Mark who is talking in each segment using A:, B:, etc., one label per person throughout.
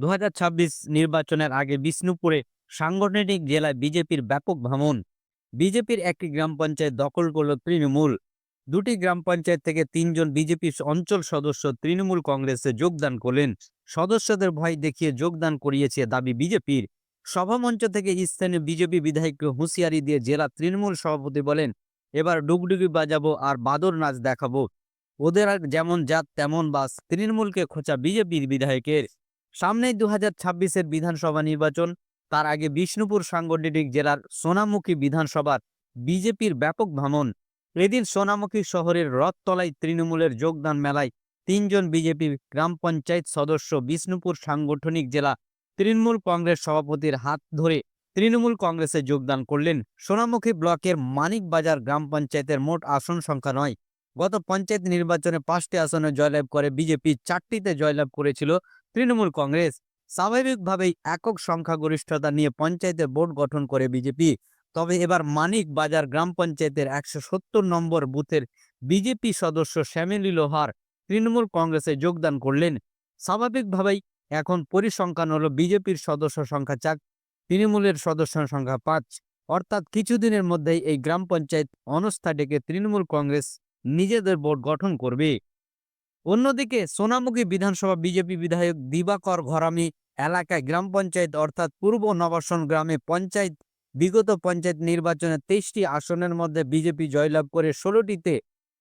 A: দু হাজার ছাব্বিশ নির্বাচনের আগে বিষ্ণুপুরে সাংগঠনিক জেলায় বিজেপির ব্যাপক ভ্রমণ। বিজেপির একটি গ্রাম পঞ্চায়েত দখল করল তৃণমূল। দুটি গ্রাম পঞ্চায়েত থেকে তিনজন বিজেপি অঞ্চল সদস্য তৃণমূল কংগ্রেসে যোগদান করলেন। সদস্যদের ভয় দেখিয়ে যোগদান করিয়েছে দাবি বিজেপির। সভামঞ্চ থেকে স্থানীয় বিজেপি বিধায়ককে হুঁশিয়ারি দিয়ে জেলা তৃণমূল সভাপতি বলেন, এবার ডুগডুগি বাজাবো আর বাদর নাচ দেখাবো। ওদের আর যেমন জাত তেমন বাস। তৃণমূলকে খোঁচা বিজেপির বিধায়কের। সামনেই দু হাজার ছাব্বিশের বিধানসভা নির্বাচন। তার আগে বিষ্ণুপুর সাংগঠনিক জেলার সোনামুখী বিধানসভার বিজেপির ব্যাপক ভ্রমণ এদিন সোনামুখী শহরের রথতলায় তৃণমূলের যোগদান মেলায় তিনজন বিজেপি গ্রাম পঞ্চায়েত সদস্য বিষ্ণুপুর সাংগঠনিক জেলা তৃণমূল কংগ্রেস সভাপতির হাত ধরে তৃণমূল কংগ্রেসে যোগদান করলেন সোনামুখী ব্লকের মানিকবাজার গ্রাম পঞ্চায়েতের মোট আসন সংখ্যা নয়। গত পঞ্চায়েত নির্বাচনে পাঁচটি আসনে জয়লাভ করে বিজেপি চারটিতে জয়লাভ করেছিল তৃণমূল কংগ্রেস স্বাভাবিকভাবেই একক সংখ্যাগরিষ্ঠতা নিয়ে পঞ্চায়েতে বোর্ড গঠন করে বিজেপি। তবে এবার মানিক বাজার গ্রাম পঞ্চায়েতের একশো সত্তর নম্বর বুথের বিজেপি সদস্য শ্যামিলি লোহার তৃণমূল কংগ্রেসে যোগদান করলেন। স্বাভাবিকভাবেই এখন পরিসংখ্যান হলো বিজেপির সদস্য সংখ্যা চার, তৃণমূলের সদস্য সংখ্যা পাঁচ। অর্থাৎ কিছুদিনের মধ্যেই এই গ্রাম পঞ্চায়েত অনস্থা ডেকে তৃণমূল কংগ্রেস নিজেদের বোর্ড গঠন করবে। অন্যদিকে সোনামুখী বিধানসভা বিজেপি বিধায়ক দিবাকর ঘরামি এলাকায় গ্রাম পঞ্চায়েত অর্থাৎ পূর্ব নবাসন গ্রামে পঞ্চায়েত, বিগত পঞ্চায়েত নির্বাচনে তেইশটি আসনের মধ্যে বিজেপি জয়লাভ করে ষোলোটিতে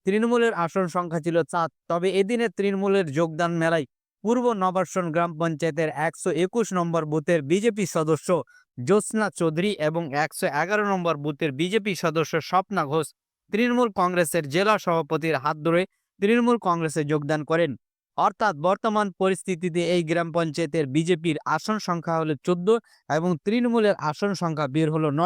A: তৃণমূলের আসন সংখ্যা ছিল চার তবে এদিনে তৃণমূলের যোগদান মেলায় পূর্ব নবাসন গ্রাম পঞ্চায়েতের একশো একুশ নম্বর বুথের বিজেপি সদস্য জ্যোৎস্না চৌধুরী এবং একশো এগারো নম্বর বুথের বিজেপি সদস্য স্বপ্না ঘোষ তৃণমূল কংগ্রেসের জেলা সভাপতির হাত ধরে তৃণমূল কংগ্রেসে যোগদান করেন। অর্থাৎ বর্তমান পরিস্থিতিতে এই গ্রাম পঞ্চায়েতের বিজেপির আসন সংখ্যা হলো চোদ্দ এবং তৃণমূলের আসন সংখ্যা বের হলো নট